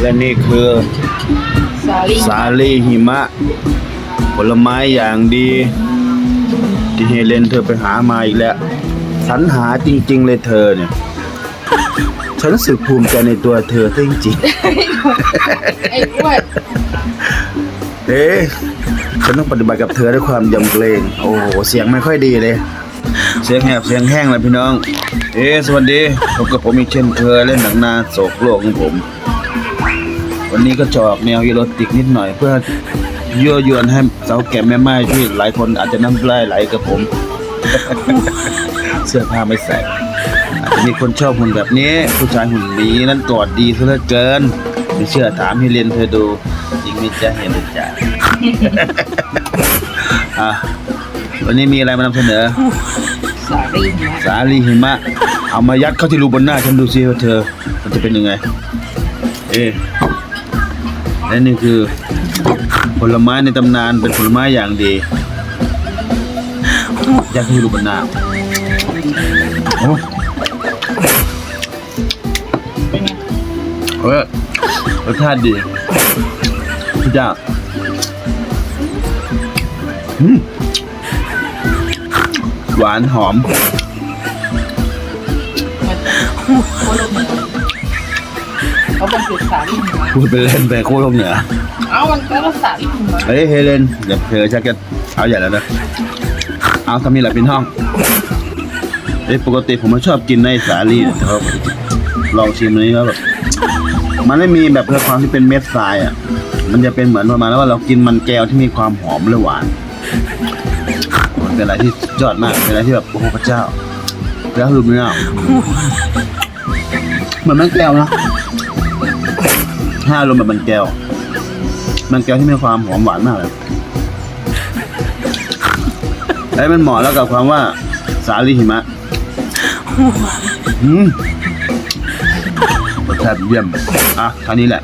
และนี่คือสาลีสาลีหิมะ ผลไม้อย่างดี ที่เฮเลนเธอไปหามาอีกแล้วสรรหาจริง ๆ เลยเธอเนี่ย ฉันรู้สึกภูมิใจในตัวเธอซะจริงไอ้อ้วนๆเอ๊ะฉันต้องปฏิบัติกับเธอด้วยความยำเกรง โอ้โห เสียงไม่ค่อยดีเลย เสียงแหบเสียงแห้งเลยพี่น้อง เอ๊สวัสดีพบกับผมอีกเช่นเคยเล่นหนังนาโศกโลกของผม วันนี้ก็จอกแนวอีโรติกนิดหน่อยเพื่อยั่วยวนให้สาวแก่แม่ไม้ที่หลายคนอาจจะน้ำลายไหลกับผม เสื้อผ้าไม่ใส่อาจจะมีคนชอบหุ่นแบบนี้ ผู้ชายหุ่นนี้นั้นกอดดีซะเหลือเกินไม่เชื่อถามให้เรียนเธอดูจริงไหมจ๊ะเห็นหมจ๊ะอะวันนี้มีอะไรมานำเสนอ สาลีนะสาลีหิมะ เอามายัดเข้าที่รูบนหน้าฉันดูซิว่าเธอ มันจะเป็นยังไง เอ๊ะและนี่คือผลไม้ในตำนานเป็นผลไม้อย่างดี ยัดเข้าที่รูบนหน้าโอ้เฮ้ยรสชาติดีพระเจ้าอืม หวานหอม เขาเป็นจุดสาลีหิมะพูดไปเล่นไปโคตรลงเหนือเอ้ามันก็สาลีหิมะเฮ้ยเฮเลนเดี๋ยวเธอชักจะเอาใหญ่แล้วนะ เอาทำนี่แหละพี่น้องเอ้ยปกติผมไม่ชอบกินในสาลี่แต่ว่าลองชิมอันนี้แล้วแบบมันไม่มีแบบเพื่อความที่เป็นเม็ดทรายอะ มันจะเป็นเหมือนประมาณว่าเรากินมันแก้วที่มีความหอมและหวานมัน เป็นอะไรที่ยอดมากเป็นอะไรที่แบบโอ้โหพระเจ้าแล้วดูไม่เอาเหมือนมันแก้วนะถ้าอารมแบบมันแก้ว มันแก้วที่มีความหอมหวานมากเลยและมันเหมาะแล้วกับความว่าสาลีหิมะอืมรสชาติเยี่ยมอะท่านี้แหละ